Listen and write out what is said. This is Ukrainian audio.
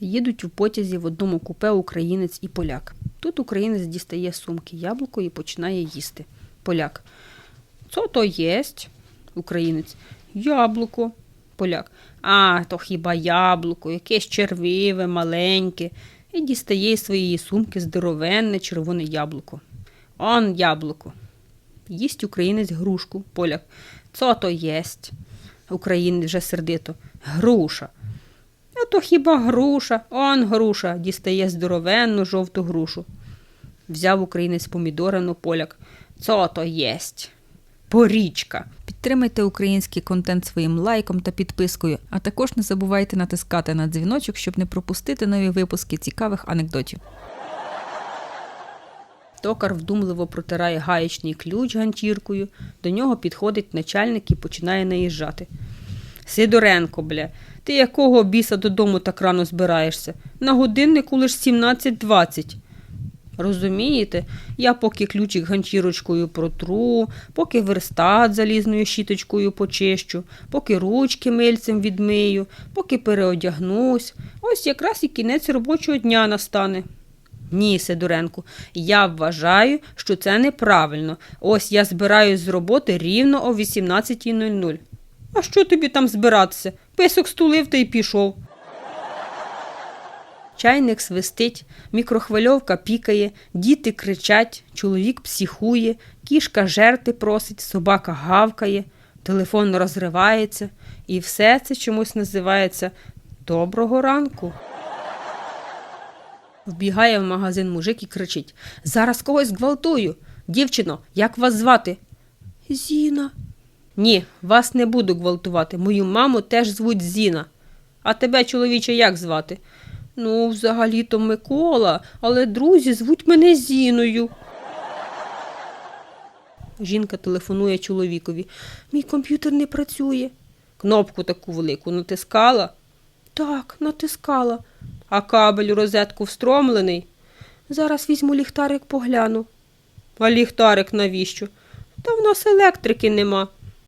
Їдуть у потязі в одному купе українець і поляк. Тут українець дістає сумки яблуко і починає їсти. Поляк. Що то єсть? Українець. Яблуко. Поляк. А, то хіба яблуко, якесь червиве, маленьке. І дістає із своєї сумки здоровенне червоне яблуко. Он яблуко. Їсть українець грушку. Поляк. Що то єсть? Українець вже сердито. Груша. То хіба груша, он груша, дістає здоровенну жовту грушу. Взяв українець помідорину поляк. Цо то єсть? Порічка. Підтримайте український контент своїм лайком та підпискою, а також не забувайте натискати на дзвіночок, щоб не пропустити нові випуски цікавих анекдотів. Токар вдумливо протирає гаєчний ключ ганчіркою. До нього підходить начальник і починає наїжджати. Сидоренко, бля, ти якого біса додому так рано збираєшся? На годиннику лиш 17.20. Розумієте, я поки ключик ганчірочкою протру, поки верстат залізною щіточкою почищу, поки ручки мильцем відмию, поки переодягнусь. Ось якраз і кінець робочого дня настане. Ні, Сидоренко, я вважаю, що це неправильно. Ось я збираюсь з роботи рівно о 18.00. А що тобі там збиратися? Писок стулив та й пішов. Чайник свистить, мікрохвильовка пікає, діти кричать, чоловік психує, кішка жерти просить, собака гавкає, телефон розривається, і все це чомусь називається Доброго ранку. Вбігає в магазин мужик і кричить Зараз когось гвалтую. Дівчино, як вас звати? Зіна. Ні, вас не буду гвалтувати. Мою маму теж звуть Зіна. А тебе, чоловіче, як звати? Ну, взагалі-то Микола, але друзі звуть мене Зіною. Жінка телефонує чоловікові. Мій комп'ютер не працює. Кнопку таку велику натискала? Так, натискала. А кабель у розетку встромлений? Зараз візьму ліхтарик погляну. А ліхтарик навіщо? Та в нас електрики нема.